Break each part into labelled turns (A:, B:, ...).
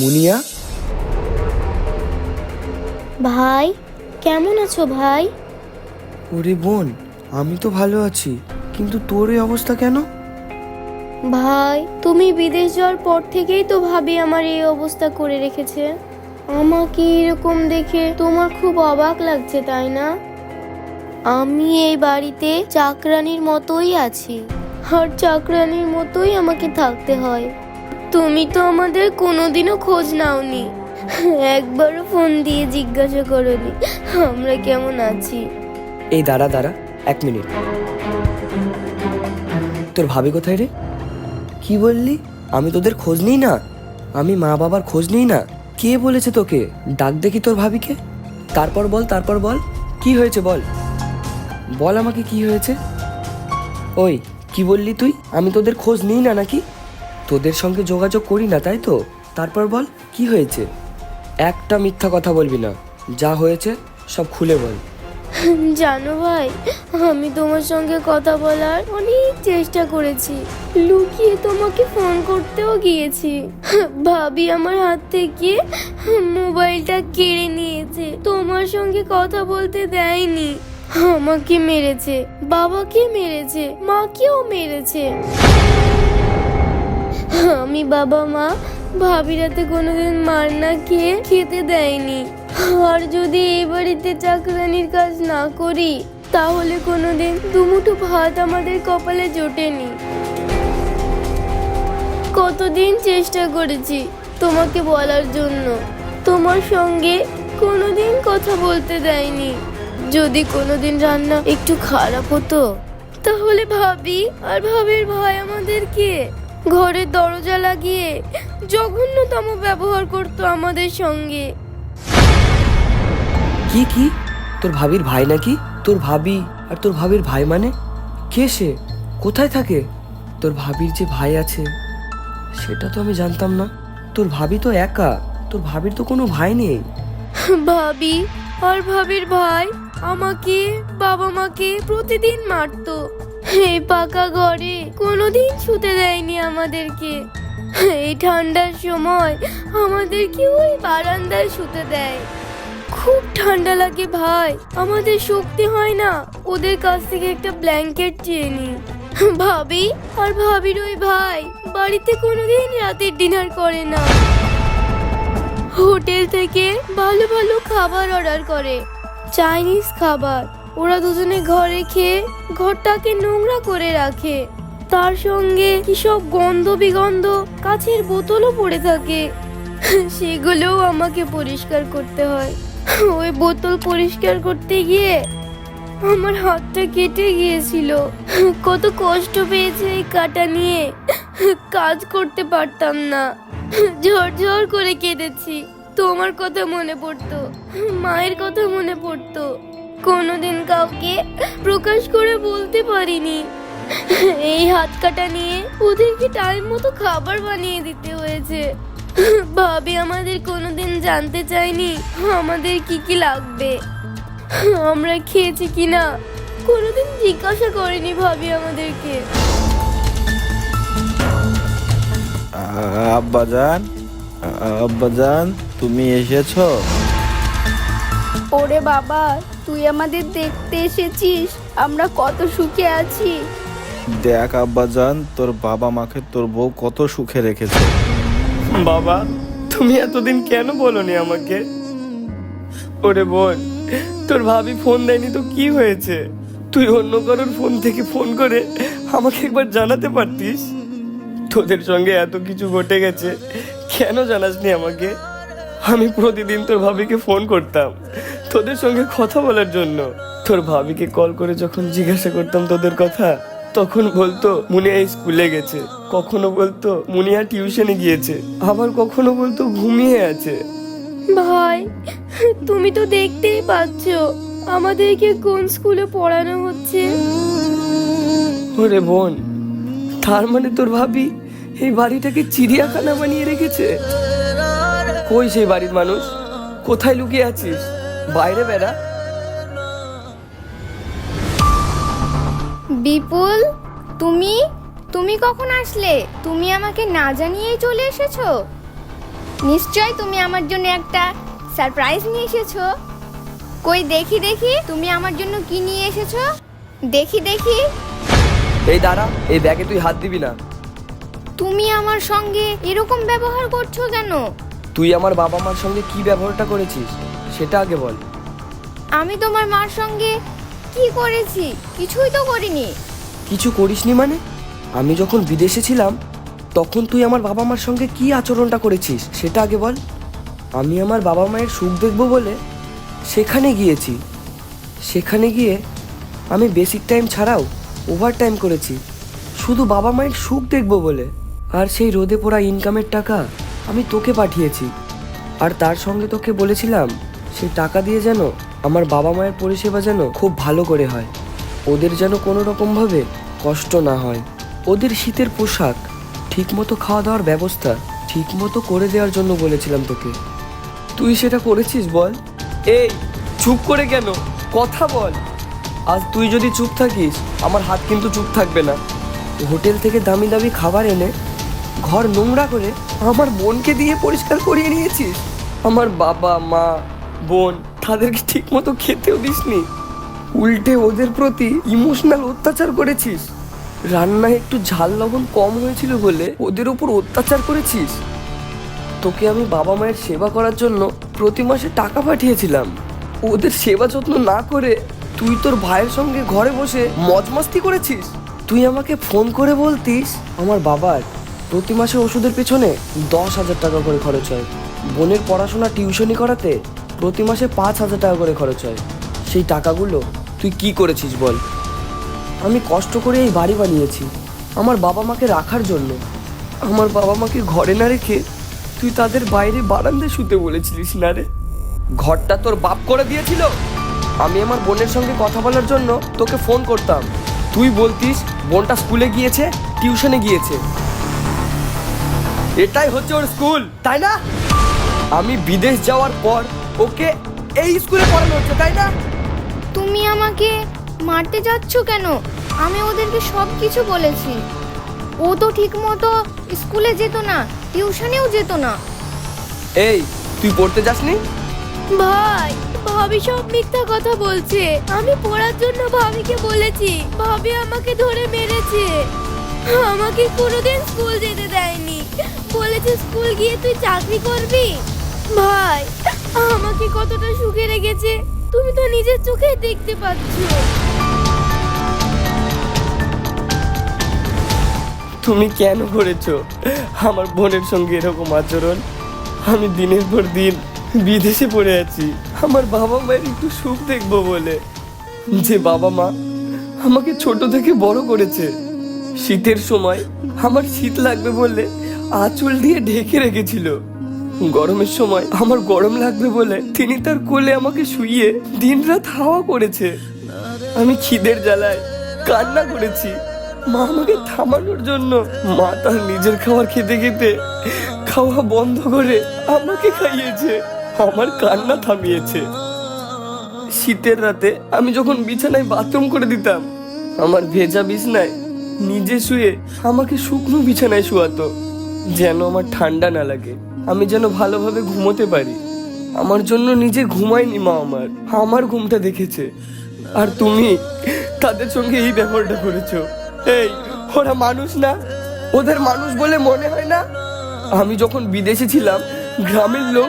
A: মুনিয়া?
B: ভাই কেমন আছো ভাই?
A: ওরে বোন আমি তো ভালো আছি কিন্তু তোর এই অবস্থা কেন?
B: ভাই তুমি বিদেশ যাওয়ার পর থেকেই তো ভাবি আমার এই অবস্থা করে রেখেছে। আমাকে এরকম দেখে তোমার খুব অবাক লাগছে তাই না? আমি এই বাড়িতে চাকরানির মতোই আছি আর চাকরানির মতোই আমাকে থাকতে হয়। তুমি তো আমাদের কোনোদিনও খোঁজ নাওনি। একবারও ফোন দিয়ে জিজ্ঞাসা করনি। আমরা কেমন আছি?
A: এই দাঁড়া দাঁড়া, এক মিনিট। তোর ভাবি কোথায় রে? কি বললি? আমি তোদের খোঁজ নিই না? আমি মা বাবার খোঁজ নিই না? কে বলেছে তোকে? ডাক দেখি তোর ভাবিকে। তারপর বল তারপর বল। কি হয়েছে বল? বল আমাকে কি হয়েছে? ওই, কি বললি তুই? আমি তোদের খোঁজ নিই না নাকি? তোদের সঙ্গে যোগাযোগ করি না, তাই তো? তারপর বল, কি হয়েছে? একটা মিথ্যা কথা বলবি না। যা হয়েছে, সব খুলে বল।
B: জানো ভাই, আমি তোমার সঙ্গে কথা বলার অনেক চেষ্টা করেছি। লুকিয়ে তোমাকে ফোন করতেও গিয়েছি। ভাবি আমার হাত থেকে মোবাইলটা কেড়ে নিয়েছে। তোমার সঙ্গে কথা বলতে দেয়নি। আমাকে মেরেছে, বাবাকে মেরেছে, মাকেও মেরেছে। আমি বাবা মা ভাবিরাতে কোনোদিন মার না খেয়ে খেতে দেয়নি। আর যদি এই বাড়িতে চাকরানির কাজ না করি, তাহলে কোনোদিন দুমুঠো ভাত আমাদের কপালে জোটেনি। কতদিন চেষ্টা করেছি তোমাকে বলার জন্য। তোমার সঙ্গে কোনোদিন কথা বলতে দেয়নি। যদি কোনোদিন রান্না একটু খারাপ হতো, তাহলে ভাবি আর ভাবির ভাই আমাদেরকে ঘরের দরজা লাগিয়ে জঘন্যতম ব্যবহার করতো আমাদের সঙ্গে।
A: কি কি? তোর ভাবির ভাই নাকি? তোর ভাবি আর তোর ভাবির ভাই মানে? কে সে? কোথায় থাকে? তোর ভাবির যে ভাই আছে সেটা তো আমি জানতাম না। তোর ভাবি তো একা তোর ভাবির তো কোনো ভাই নেই।
B: ভাবি আর ভাবির ভাই আমাকে বাবা মাকে প্রতিদিন মারতো। এই পাকা ঘরে, কোনোদিন শুতে দেয়নি আমাদেরকে। এই ঠান্ডার সময় আমাদেরকে ওই বারান্দায় শুতে দেয়। খুব ঠান্ডা লাগে ভাই, আমাদের শক্তি হয় না। ওদের কাছ থেকে একটা ব্ল্যাঙ্কেট চেয়ে নি। ভাবি আর ভাবির ওই ভাই বাড়িতে কোনোদিন রাতের ডিনার করে না। হোটেল থেকে ভালো ভালো খাবার অর্ডার করে, চাইনিজ খাবার। ওরা দুজনে ঘরে খেয়ে ঘরটাকে নোংরা করে রাখে। তার সঙ্গে কি সব গন্ধ বিগন্ধ কাছের বোতলও পড়ে থাকে। সেগুলোও আমাকে পরিষ্কার করতে হয়। ওই বোতল পরিষ্কার করতে গিয়ে আমার হাতটা কেটে গিয়েছিল। কত কষ্ট পেয়েছে এই কাটা নিয়ে। কাজ করতে পারতাম না। ঝরঝর করে কেঁদেছি। তোমার কথা মনে পড়তো। মায়ের কথা মনে পড়তো। কোনোদিন কাউকে প্রকাশ করে বলতে পারিনি। এই হাত কাটা নিয়ে ওদেরকে টাইম মতো খাবার বানিয়ে দিতে হয়েছে। ভাবি আমাদের কোনোদিন জানতে চাইনি আমাদের কি কি লাগবে। আমরা খেয়েছি কি কিনা কোনোদিন জিজ্ঞাসা করেনি ভাবি আমাদেরকে।
C: আব্বাজান আব্বাজান, তুমি এসেছ?
D: ওরে বাবা তুই আমাদের দেখতে এসেছিস। আমরা কত সুখে আছি।
C: দেখ আব্বাজান তোর বাবা মাকে তোর বউ কত সুখে রেখেছে।
A: বাবা তুমি এতদিন কেন বলনি আমাকে? ওরে বোন তোর ভাবি ফোন দেয়নি তো কি হয়েছে? তুই অন্য কারোর ফোন থেকে ফোন করে আমাকে একবার জানাতে পারতিস? তোদের সঙ্গে এত কিছু ঘটে গেছে কেন জানাসনি আমাকে? আমি প্রতিদিন তোর ভাবিকে ফোন করতাম তোদের সঙ্গে কথা বলার জন্য। তোর ভাবিকে কল করে যখন জিজ্ঞাসা করতাম তোদের কথা তখন বলতো মুনিয়া স্কুলে গেছে। কখনো বলতো মুনিয়া টিউশনে গিয়েছে। আবার কখনো বলতো ঘুমিয়ে আছে।
B: ভাই তুমি তো দেখতেই পাচ্ছ আমাদেরকে কোন স্কুলে পড়ানো হচ্ছে?
A: ওরে বোন তার মানে তোর ভাবি এই বাড়িটাকে চিড়িয়াখানা বানিয়ে রেখেছে? কই সেই বাড়ির মানুষ? কোথায় লুকিয়ে আছিস? বাইরে বেড়া।
D: বিপুল তুমি? তুমি কখন আসলে? তুমি আমাকে না জানিয়েই চলে এসেছ? নিশ্চয় তুমি আমার জন্য একটা সারপ্রাইজ নিয়ে এসেছ। কই দেখি দেখি তুমি আমার জন্য কি নিয়ে এসেছ? দেখি দেখি।
A: এই দাঁড়া এই ব্যাগে তুই হাত দিবি না।
D: তুমি আমার সঙ্গে এরকম ব্যবহার করছ কেন?
A: তুই আমার বাবা মার সঙ্গে কি ব্যবহারটা করেছিস? সেটা আগে বল।
D: আমি তোমার মার সঙ্গে কি করেছি? কিছুই তো করিনি।
A: কিছু করিসনি মানে? আমি যখন বিদেশে ছিলাম তখন তুই আমার বাবা মার সঙ্গে কি আচরণটা করেছিস সেটা আগে বল। আমি আমার বাবা মায়ের সুখ দেখব বলে সেখানে গিয়েছি। সেখানে গিয়ে আমি বেসিক টাইম ছাড়াও ওভার টাইম করেছি। শুধু বাবা মায়ের সুখ দেখব বলে। আর সেই রোদে পোড়া ইনকামের টাকা আমি তোকে পাঠিয়েছি। আর তার সঙ্গে তোকে বলেছিলাম, সেই টাকা দিয়ে যেন আমার বাবা মায়ের পরিষেবা যেন খুব ভালো করে হয়। ওদের যেন কোনো রকমভাবে কষ্ট না হয়। ওদের শীতের পোশাক, ঠিকমতো খাওয়া দাওয়ার ব্যবস্থা, ঠিকমতো করে দেওয়ার জন্য বলেছিলাম তোকে। তুই সেটা করেছিস বল? এই, চুপ করে কেন? কথা বল। আজ তুই যদি চুপ থাকিস, আমার হাত কিন্তু চুপ থাকবে না। হোটেল থেকে দামি দামি খাবার এনে ঘর নোংরা করে আমার বোনকে দিয়ে পরিষ্কার করিয়ে নিয়েছিস। আমার বাবা, মা, বোন, তাদেরকে ঠিক মতো খেতেও দিসনি। উল্টে ওদের প্রতি ইমোশনাল অত্যাচার করেছিস। রান্নায় একটু ঝাল লবণ কম হয়েছিল বলে ওদের উপর অত্যাচার করেছিস। তোকে আমি বাবা মায়ের সেবা করার জন্য প্রতি মাসে টাকা পাঠিয়েছিলাম। ওদের সেবা যত্ন না করে তুই তোর ভাইয়ের সঙ্গে ঘরে বসে মজমাস্তি করেছিস। তুই আমাকে ফোন করে বলতিস, আমার বাবার প্রতি মাসে ওষুধের পেছনে দশ হাজার টাকা করে খরচ হয়। বোনের পড়াশোনা টিউশনি করাতে প্রতি মাসে পাঁচ হাজার টাকা করে খরচ হয়। সেই টাকাগুলো তুই কি করেছিস বল? আমি কষ্ট করে এই বাড়ি বানিয়েছি। আমার বাবা মাকে রাখার জন্য। আমার বাবা মাকে ঘরে না রেখে তুই তাদের বাইরে বারান্দায় শুতে বলেছিলিস না রে? ঘরটা তোর বাপ করে দিয়েছিল। আমি আমার বোনের সঙ্গে কথা বলার জন্য তোকে ফোন করতাম। তুই বলতিস, বোনটা স্কুলে গিয়েছে, টিউশনে গিয়েছে। এটাই হচ্ছে ওর স্কুল তাই না? আমি বিদেশ যাওয়ার পর ওকে এই স্কুলে পড়ানো হচ্ছে তাই না?
D: তুমি আমাকে মারতে যাচ্ছ কেন? আমি ওদেরকে সব কিছু বলেছি। ও তো ঠিক মতো স্কুলে যেত না টিউশনেও যেত না।
A: এই তুই পড়তে যাসনি?
B: ভাই ভাবি সব মিথ্যা কথা বলছে। আমি পড়ার জন্য ভাবিকে বলেছি ভাবি আমাকে ধরে মেরেছে। আমাকে কোনোদিন স্কুল যেতে দেয়নি। বলেছে স্কুল গিয়ে তুই চাকরি করবি? ভাই, আমাকে কতটা সুখে রেখেছে। তুমি তো নিজের চোখে দেখতে পাচ্ছ।
A: তুমি কেন করেছ? আমার বোনের সঙ্গে এরকম আচরণ। আমি দিনের পর দিন বিদেশে পড়ে আছি। আমার বাবা মায়ের একটু সুখ দেখব বলে। যে বাবা মা আমাকে ছোট থেকে বড় করেছে। শীতের সময় আমার শীত লাগবে বলে আঁচল দিয়ে ঢেকে রেখেছিল। গরমের সময় আমার গরম লাগবে বলে তিনি তার কোলে আমাকে শুইয়ে দিনরাত হাওয়া করেছে। আমি খিদের জ্বালায় কান্না করেছি। মা আমাকে থামানোর জন্য মা তার নিজের খাবার খেতে খেতে খাওয়া বন্ধ করে আমাকে খাইয়েছে। আমার কান্না থামিয়েছে। শীতের রাতে আমি যখন বিছানায় বাথরুম করে দিতাম, আমার ভেজা বিছনায় নিজে শুয়ে আমাকে শুকনো বিছানায় শুয়াতো, যেন আমার ঠান্ডা না লাগে। আমি যেন ভালোভাবে ঘুমোতে পারি। আমার জন্য নিজে ঘুমায়নি মা আমার। আমার ঘুমটা দেখেছে। আর তুমি তাদের সঙ্গে এই ব্যবহারটা করেছ। এই, ওরা মানুষ না? ওদের মানুষ বলে মনে হয় না? আমি যখন বিদেশে ছিলাম, গ্রামের লোক,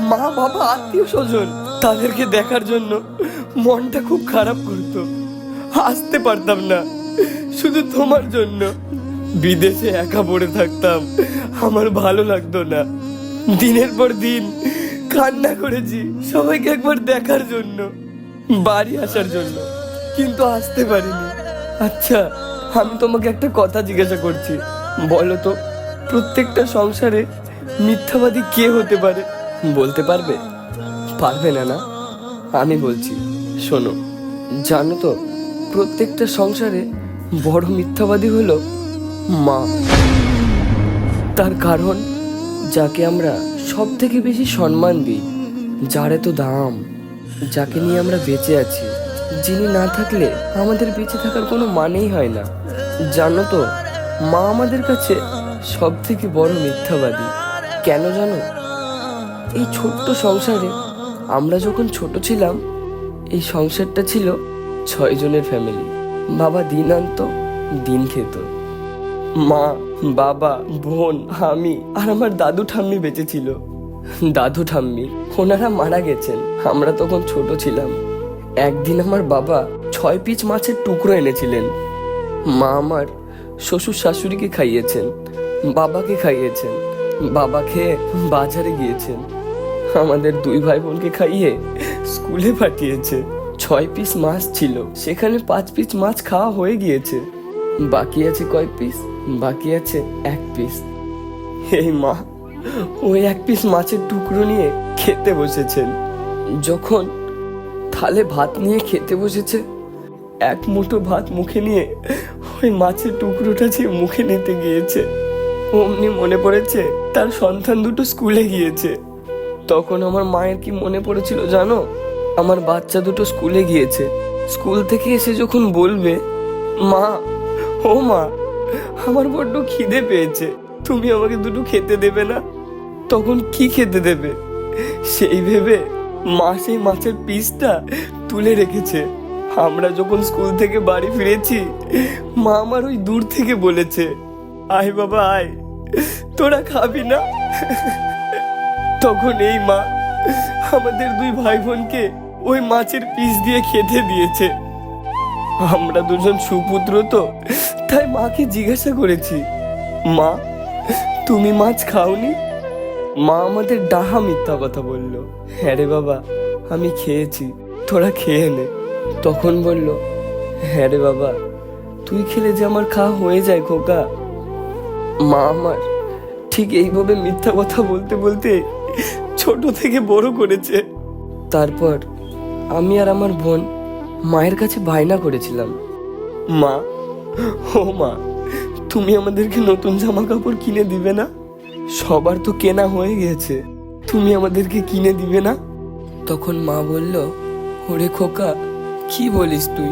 A: মা, বাবা, আত্মীয় স্বজন, তাদেরকে দেখার জন্য মনটা খুব খারাপ করতো। আসতে পারতাম না। শুধু তোমার জন্য। বিদেশে একা পড়ে থাকতাম। আমার ভালো লাগতো না। দিনের পর দিন কান্না করেছি সবাইকে একবার দেখার জন্য, বাড়ি আসার জন্য। কিন্তু আসতে পারিনি। আচ্ছা আমি তোমাকে একটা কথা জিজ্ঞাসা করছি। বলো তো, প্রত্যেকটা সংসারে মিথ্যাবাদী কে হতে পারে? বলতে পারবে? পারবে না না। আমি বলছি, শোনো, জানো তো, প্রত্যেকটা সংসারে বড় মিথ্যাবাদী হলো মা। তার কারণ, যাকে আমরা সব থেকে বেশি সম্মান দিই, যার এত দাম, যাকে নিয়ে আমরা বেঁচে আছি, যিনি না থাকলে আমাদের বেঁচে থাকার কোনো মানেই হয় না। জানো তো, মা আমাদের কাছে সব থেকে বড় মিথ্যাবাদী। কেন জানো? এই ছোট্ট সংসারে আমরা যখন ছোট ছিলাম, এই সংসারটা ছিল ছয়জনের ফ্যামিলি বাবা দিন আনতো, দিন খেত। মা, বাবা, বোন, আমি আর আমার দাদু ঠাম্মি বেঁচে ছিল। দাদু ঠাম্মি, ওনারা মারা গেছেন, আমরা তখন ছোট ছিলাম। একদিন আমার বাবা ছয় পিস মাছের টুকরো এনেছিলেন। মা আমার শ্বশুর শাশুড়িকে খাইয়েছেন, বাবাকে খাইয়েছেন, বাবা খেয়ে বাজারে গিয়েছেন। আমাদের দুই ভাই বোনকে খাইয়ে স্কুলে পাঠিয়েছে। ছয় পিস মাছ ছিল। সেখানে পাঁচ পিস মাছ খাওয়া হয়ে গিয়েছে। বাকি আছে কয় পিস বাকি আছে এক পিস এই মা ওই এক পিস মাছের টুকরো নিয়ে খেতে বসেছেন। যখন থালে ভাত নিয়ে খেতে বসেছে, এক মুঠো ভাত মুখে নিয়ে ওই মাছের টুকরোটা যে মুখে নিতে গিয়েছে, অমনি মনে পড়েছে তার সন্তান দুটো স্কুলে গিয়েছে। তখন আমার মায়ের কি মনে পড়েছিল জানো? আমার বাচ্চা দুটো স্কুলে গিয়েছে। স্কুল থেকে এসে যখন বলবে, মা, ও মা, আমার বড্ড খিদে পেয়েছে, তুমি আমাকে দুটো খেতে দেবে না? তখন কি খেতে দেবে? সেই ভেবে মা সেই মাছের পিসটা তুলে রেখেছে। আমরা যখন স্কুল থেকে বাড়ি ফিরেছি, মা আমার ওই দূর থেকে বলেছে, আয় বাবা, আয়, তোরা খাবি না? তখন এই মা আমাদের দুই ভাই বোনকে ওই মাছের পিস দিয়ে খেতে দিয়েছে। আমরা দুজন সুপুত্র তো, তাই মাকে জিজ্ঞাসা করেছি, মা, তুমি মাছ খাওনি? মা আমাদের ডাহা মিথ্যা কথা বলল হ্যাঁ রে বাবা, আমি খেয়েছি, তোরা খেয়ে নে। তখন বলল হ্যাঁ রে বাবা, তুই খেলে যে আমার খাওয়া হয়ে যায় খোকা। মা আমার ঠিক এইভাবে মিথ্যা কথা বলতে বলতে ছোট থেকে বড় করেছে। তারপর আমি আর আমার বোন মায়ের কাছে বায়না করেছিলাম। মা, ও মা, তুমি আমাদেরকে নতুন জামা কাপড় কিনে দিবে না? সবার তো কেনা হয়ে গেছে, তুমি আমাদেরকে কিনে দিবে না? তখন মা বলল, ওরে খোকা, কি বলিস তুই?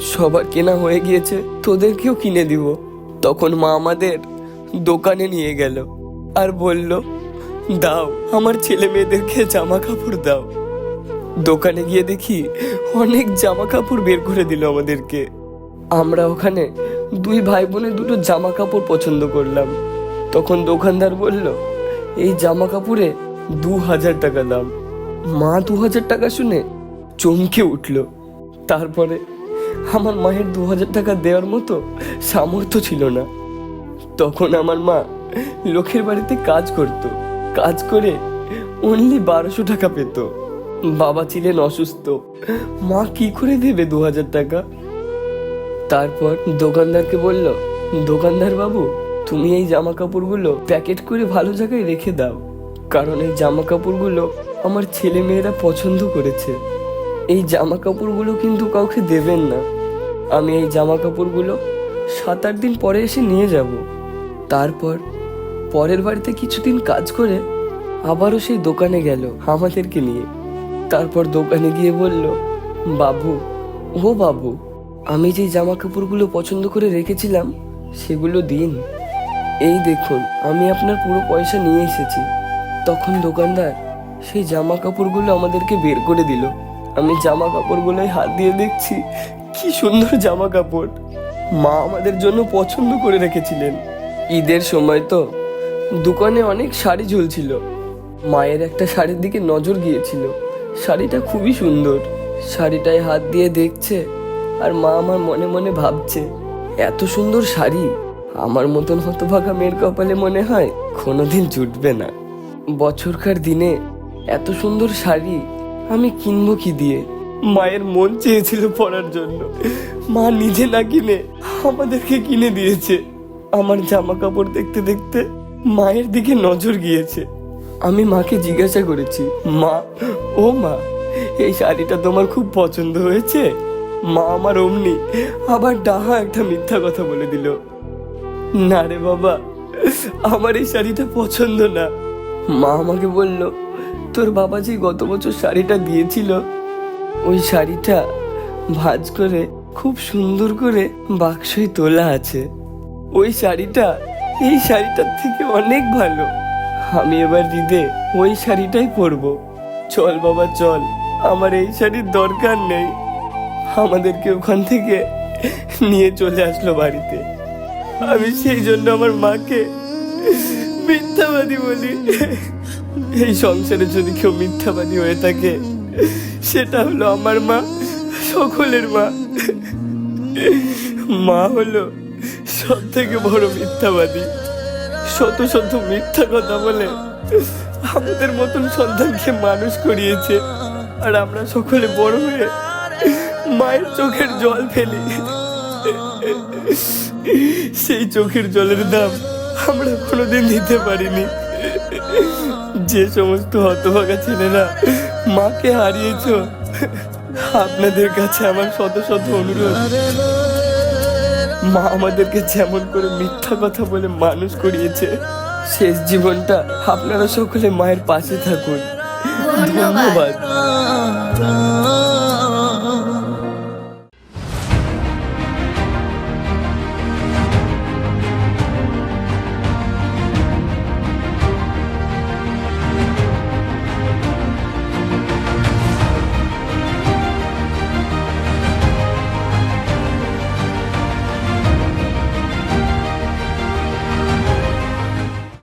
A: সবার কেনা হয়ে গিয়েছে, তোদেরকেও কিনে দিব। তখন মা আমাদের দোকানে নিয়ে গেল আর বলল, দাও, আমার ছেলে মেয়েদেরকে জামা কাপড় দাও। দোকানে গিয়ে দেখি অনেক জামা কাপড় বের করে দিল আমাদেরকে। আমরা ওখানে দুই ভাই বোনের দুটো জামা কাপড় পছন্দ করলাম। তখন দোকানদার বলল, এই জামা কাপড়ে দু হাজার টাকা দাম। মা দু হাজার টাকা শুনে চমকে উঠল। তারপরে আমার মায়ের দু হাজার টাকা দেওয়ার মতো সামর্থ্য ছিল না। তখন আমার মা লোকের বাড়িতে কাজ করত। কাজ করে অনলি বারোশো টাকা পেত। বাবা ছিলেন অসুস্থ। মা কি করে দেবে দু হাজার টাকা? তারপর দোকানদারকে বলল, দোকানদার বাবু, তুমি এই জামা কাপড়গুলো প্যাকেট করে ভালো জায়গায় রেখে দাও। কারণ এই জামা কাপড়গুলো আমার ছেলে মেয়েরা পছন্দ করেছে। এই জামা কাপড়গুলো কিন্তু কাউকে দেবেন না। আমি এই জামা কাপড়গুলো সাত আট দিন পরে এসে নিয়ে যাব। তারপর পরের বাড়িতে কিছুদিন কাজ করে আবারও সেই দোকানে গেল আমাদেরকে নিয়ে। তারপর দোকানে গিয়ে বলল, বাবু, ও বাবু, আমি যে জামা কাপড়গুলো পছন্দ করে রেখেছিলাম, সেগুলো দিন। এই দেখুন, আমি আপনার পুরো পয়সা নিয়ে এসেছি। তখন দোকানদার সেই জামা কাপড়গুলো আমাদেরকে বের করে দিল। আমি জামা কাপড়গুলোয় হাত দিয়ে দেখছি, কি সুন্দর জামা কাপড় মা আমাদের জন্য পছন্দ করে রেখেছিলেন। ঈদের সময় তো দোকানে অনেক শাড়ি ঝুলছিল। মায়ের একটা শাড়ির দিকে নজর গিয়েছিল। শাড়িটা খুবই সুন্দর। শাড়িটায় হাত দিয়ে দেখছে আর মা আমার মনে মনে ভাবছে, এত সুন্দর শাড়ি। আমার মতন হতভাগা মেয়ের কপালে মনে হয় কোনোদিন জুটবে না। বছরকার দিনে এত সুন্দর শাড়ি আমি কিনবো কি দিয়ে? মায়ের মন চেয়েছিল পরার জন্য। মা নিজে না কিনে আমাদেরকে কিনে দিয়েছে। আমার জামা কাপড় দেখতে দেখতে মায়ের দিকে নজর গিয়েছে। আমি মাকে জিজ্ঞাসা করেছি, মা, ও মা, এই শাড়িটা তোমার খুব পছন্দ হয়েছে? মা আমার অমনি আবার ডাহা একটা মিথ্যা কথা বলে দিল, না রে বাবা, আমার এই শাড়িটা পছন্দ না। মা আমাকে বলল, তোর বাবা যে গত বছর শাড়িটা দিয়েছিল, ওই শাড়িটা ভাঁজ করে, খুব সুন্দর করে বাক্সয় তোলা আছে। ওই শাড়িটা, এই শাড়িটার থেকে অনেক ভালো। আমি এবার ঈদে ওই শাড়িটাই পরবো। চল বাবা, চল। আমার এই শাড়ির দরকার নেই। আমাদেরকে ওখান থেকে নিয়ে চলে আসলো বাড়িতে। আমি সেই জন্য আমার মাকে মিথ্যাবাদী বলি। এই সংসারে যদি কেউ মিথ্যাবাদী হয়ে থাকে, সেটা হলো আমার মা, সকলের মা। মা হলো সব থেকে বড় মিথ্যাবাদী। শত শত মিথ্যা কথা বলে আমাদের মতন সন্তানকে মানুষ করিয়েছে। আর আমরা সকলে বড় হয়ে মায়ের চোখের জল ফেলি। সেই চোখের জলের দাম আমরা কোনোদিন দিতে পারিনি। যে সমস্ত হতভাগা ছেলেরা মাকে হারিয়েছ, আপনাদের কাছে আমার শত শত অনুরোধ। মা আমাদেরকে যেমন করে মিথ্যা কথা বলে মানুষ করিয়েছে শেষ জীবনটা আপনারা সকলে মায়ের পাশে থাকুন। ধন্যবাদ।